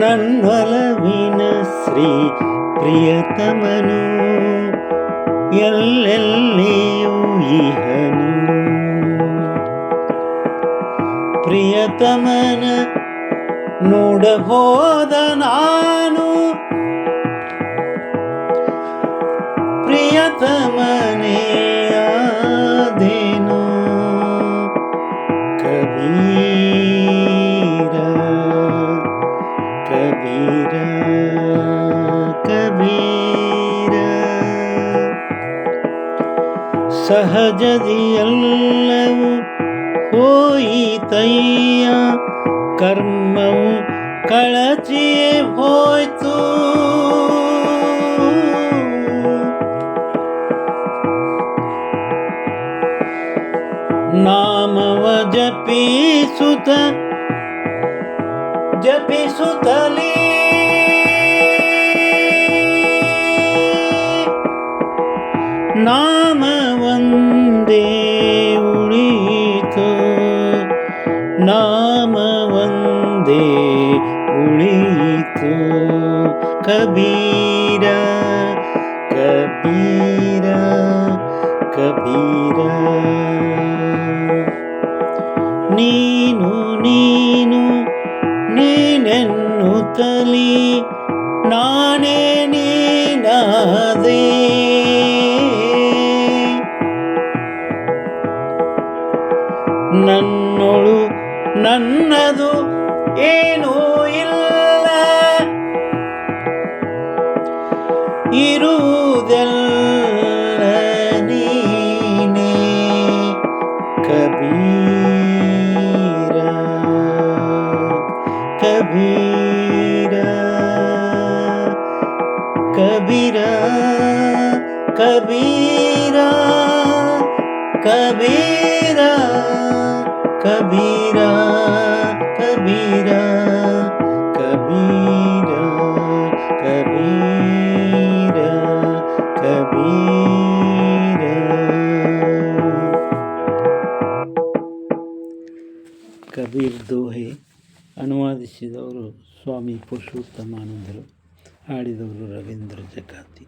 ನನ್ನೊಲವಿನ ಶ್ರೀ ಪ್ರಿಯತಮನು ಎಲ್ಲೆಲ್ಲಿಯೂ ಇಹನು ಪ್ರಿಯತಮನ ನೋಡಬೋದ ನಾನು ಪ್ರಿಯತಮನೇ ಸಹಜದಿಯಲ್ಲವೂ ಹೋಯಿತಯ್ಯ ಕರ್ಮವು ಕಳಚಿಯೇ ಹೋಯ್ತು ನಾಮವ ಜಪಿಸುತ್ತ ಜಪಿಸುತ್ತಲೇ ನಾಮ ಒಂದೇ ಉಳಿಯಿತು ನಾಮ ಒಂದೇ ಉಳಿಯಿತು ಕಬೀರ ಕಬೀರ ಕಬೀರ. ನೀನು ನೀನು ನೀನೆನ್ನುತ್ತಲಿ ನಾನೇ ನನ್ನೊಳು ನನ್ನದು ಏನೂ ಇಲ್ಲ. ಇರುವುದೆಲ್ಲ ನೀನೇ ಕಬೀರ ಕಬೀರ ಕಬೀರ ಕಬೀರ. ಕಬೀರ ಕಬೀರ ಕಬೀರ ಕಬೀರ ಕಬೀರ ಕಬೀರ. ಕಬೀರ್ ದೋಹೆ ಅನುವಾದಿಸಿದವರು ಸ್ವಾಮಿ ಪುರುಷೋತ್ತಮಾನಂದರು ಹಾಡಿದವರು ರವೀಂದ್ರ ಜಕಾತಿ